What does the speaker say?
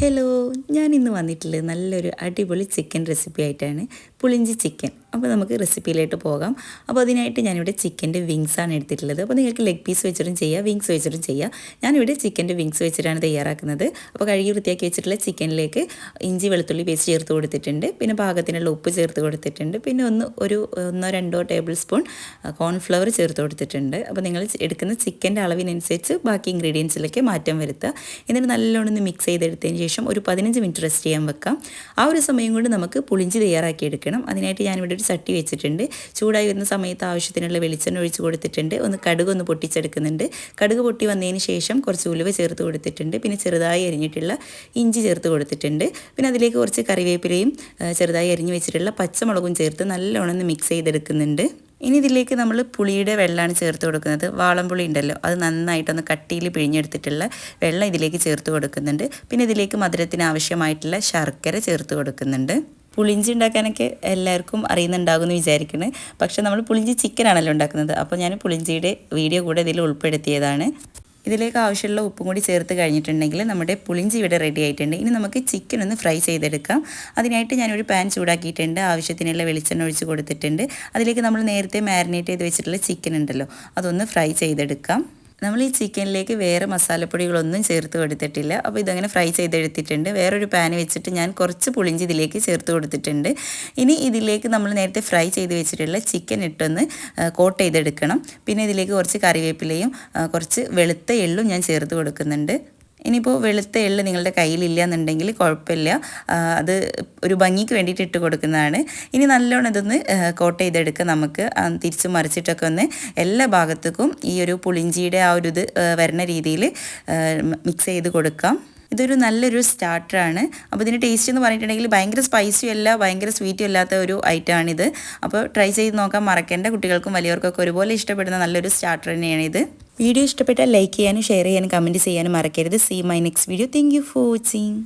Hello ഞാൻ ഇന്ന് വന്നിട്ടുള്ളത് നല്ലൊരു അടിപൊളി ചിക്കൻ റെസിപ്പി ആയിട്ടാണ്. പുളിഞ്ചി ചിക്കൻ അപ്പോൾ നമുക്ക് റെസിപ്പിയിലോട്ട് പോകാം. അപ്പോൾ അതിനായിട്ട് ഞാനിവിടെ ചിക്കന്റെ ആണ് എടുത്തിട്ടുള്ളത്. അപ്പോൾ നിങ്ങൾക്ക് ലെഗ് പീസ് വെച്ചിട്ടും ചെയ്യാം വിങ്സ് വെച്ചിട്ടും ചെയ്യാം. ഞാനിവിടെ ചിക്കന്റെ വിങ്സ് വെച്ചിട്ടാണ് തയ്യാറാക്കുന്നത്. അപ്പോൾ കഴുകി വൃത്തിയാക്കി വെച്ചിട്ടുള്ള ചിക്കനിലേക്ക് ഇഞ്ചി വെളുത്തുള്ളി പേസ്റ്റ് ചേർത്ത് കൊടുത്തിട്ടുണ്ട്. പിന്നെ പാകത്തിനുള്ള ഉപ്പ് ചേർത്ത് കൊടുത്തിട്ടുണ്ട്. പിന്നെ ഒന്ന് ഒരു ഒന്നോ രണ്ടോ ടേബിൾ സ്പൂൺ കോൺഫ്ലവർ ചേർത്ത് കൊടുത്തിട്ടുണ്ട്. അപ്പോൾ നിങ്ങൾ എടുക്കുന്ന ചിക്കന്റെ അളവിനനുസരിച്ച് ബാക്കി ഇൻഗ്രീഡിയൻസിലേക്ക് മാറ്റം വരുത്തുക. എന്നിട്ട് നല്ലോണം ഒന്ന് മിക്സ് ചെയ്തെടുത്തതിന് ശേഷം ഒരു പതിനഞ്ച് മിനിറ്റ് റെസ്റ്റ് ചെയ്യാൻ വെക്കാം. ആ ഒരു സമയം കൊണ്ട് നമുക്ക് പുളിഞ്ചി തയ്യാറാക്കി എടുക്കണം. അതിനായിട്ട് ഞാനിവിടെ ഒരു ചട്ടി വെച്ചിട്ടുണ്ട്. ചൂടായി വരുന്ന സമയത്ത് ആവശ്യത്തിനുള്ള വെളിച്ചെണ്ണ ഒഴിച്ച് കൊടുത്തിട്ടുണ്ട്. ഒന്ന് കടുക് ഒന്ന് പൊട്ടിച്ചെടുക്കുന്നുണ്ട്. കടുക് പൊട്ടി വന്നതിന് ശേഷം കുറച്ച് ഉലുവ ചേർത്ത് കൊടുത്തിട്ടുണ്ട്. പിന്നെ ചെറുതായി അരിഞ്ഞിട്ടുള്ള ഇഞ്ചി ചേർത്ത് കൊടുത്തിട്ടുണ്ട്. പിന്നെ അതിലേക്ക് കുറച്ച് കറിവേപ്പിലയും ചെറുതായി അരിഞ്ഞ് വെച്ചിട്ടുള്ള പച്ചമുളകും ചേർത്ത് നല്ലോണം മിക്സ് ചെയ്തെടുക്കുന്നുണ്ട്. ഇനി ഇതിലേക്ക് നമ്മൾ പുളിയുടെ വെള്ളമാണ് ചേർത്ത് കൊടുക്കുന്നത്. വാളംപുളി ഉണ്ടല്ലോ അത് നന്നായിട്ടൊന്ന് കട്ടിയിൽ പിഴിഞ്ഞെടുത്തിട്ടുള്ള വെള്ളം ഇതിലേക്ക് ചേർത്ത് കൊടുക്കുന്നുണ്ട്. പിന്നെ ഇതിലേക്ക് മധുരത്തിന് ആവശ്യമായിട്ടുള്ള ശർക്കര ചേർത്ത് കൊടുക്കുന്നുണ്ട്. പുളിഞ്ചി ഉണ്ടാക്കാനൊക്കെ എല്ലാവർക്കും അറിയുന്നുണ്ടാകുമെന്ന് വിചാരിക്കുന്നത് പക്ഷേ നമ്മൾ പുളിഞ്ചി ചിക്കനാണല്ലോ ഉണ്ടാക്കുന്നത്. അപ്പോൾ ഞാൻ പുളിഞ്ചിയുടെ വീഡിയോ കൂടെ ഇതിൽ ഉൾപ്പെടുത്തിയതാണ്. ഇതിലേക്ക് ആവശ്യമുള്ള ഉപ്പും കൂടി ചേർത്ത് കഴിഞ്ഞിട്ടുണ്ടെങ്കിൽ നമ്മുടെ പുളിഞ്ചി ഇവിടെ റെഡി ആയിട്ടുണ്ട്. ഇനി നമുക്ക് ചിക്കൻ ഒന്ന് ഫ്രൈ ചെയ്തെടുക്കാം. അതിനായിട്ട് ഞാനൊരു പാൻ ചൂടാക്കിയിട്ടുണ്ട്. ആവശ്യത്തിനുള്ള വെളിച്ചെണ്ണ ഒഴിച്ച് കൊടുത്തിട്ടുണ്ട്. അതിലേക്ക് നമ്മൾ നേരത്തെ മാരിനേറ്റ് ചെയ്ത് വെച്ചിട്ടുള്ള ചിക്കൻ ഉണ്ടല്ലോ അതൊന്ന് ഫ്രൈ ചെയ്തെടുക്കാം. നമ്മൾ ഈ ചിക്കനിലേക്ക് വേറെ മസാലപ്പൊടികളൊന്നും ചേർത്ത് കൊടുത്തിട്ടില്ല. അപ്പോൾ ഇതങ്ങനെ ഫ്രൈ ചെയ്തെടുത്തിട്ടുണ്ട്. വേറൊരു പാൻ വെച്ചിട്ട് ഞാൻ കുറച്ച് പുളിഞ്ചി ഇതിലേക്ക് ചേർത്ത് കൊടുത്തിട്ടുണ്ട്. ഇനി ഇതിലേക്ക് നമ്മൾ നേരത്തെ ഫ്രൈ ചെയ്ത് വെച്ചിട്ടുള്ള ചിക്കൻ ഇട്ടൊന്ന് കോട്ട് ചെയ്തെടുക്കണം. പിന്നെ ഇതിലേക്ക് കുറച്ച് കറിവേപ്പിലയും കുറച്ച് വെളുത്ത എള്ളും ഞാൻ ചേർത്ത് കൊടുക്കുന്നുണ്ട്. ഇനിയിപ്പോൾ വെളുത്ത എള്ള് നിങ്ങളുടെ കയ്യിലില്ല എന്നുണ്ടെങ്കിൽ കുഴപ്പമില്ല അത് ഒരു ഭംഗിക്ക് വേണ്ടിയിട്ട് ഇട്ട് കൊടുക്കുന്നതാണ്. ഇനി നല്ലോണം ഇതൊന്ന് കോട്ട് ചെയ്തെടുക്കുക നമുക്ക്. തിരിച്ച് മറിച്ചിട്ടൊക്കെ ഒന്ന് എല്ലാ ഭാഗത്തേക്കും ഈ ഒരു പുളിഞ്ചിയുടെ ആ ഒരു ഇത് വരുന്ന രീതിയിൽ മിക്സ് ചെയ്ത് കൊടുക്കാം. ഇതൊരു നല്ലൊരു സ്റ്റാർട്ടറാണ്. അപ്പോൾ ഇതിന്റെ ടേസ്റ്റ് എന്ന് പറഞ്ഞിട്ടുണ്ടെങ്കിൽ ഭയങ്കര സ്പൈസിയും അല്ല ഭയങ്കര സ്വീറ്റും അല്ലാത്ത ഒരു ഐറ്റമാണിത് അപ്പോൾ ട്രൈ ചെയ്ത് നോക്കാൻ മറക്കേണ്ട കുട്ടികൾക്കും വലിയവർക്കൊക്കെ ഒരുപോലെ ഇഷ്ടപ്പെടുന്ന നല്ലൊരു സ്റ്റാർട്ടർ തന്നെയാണിത്. വീഡിയോ ഇഷ്ടപ്പെട്ടാൽ ലൈക്ക് ചെയ്യാനും ഷെയർ ചെയ്യാനും കമന്റ് ചെയ്യാനും മറക്കരുത്. See my next video thank you for watching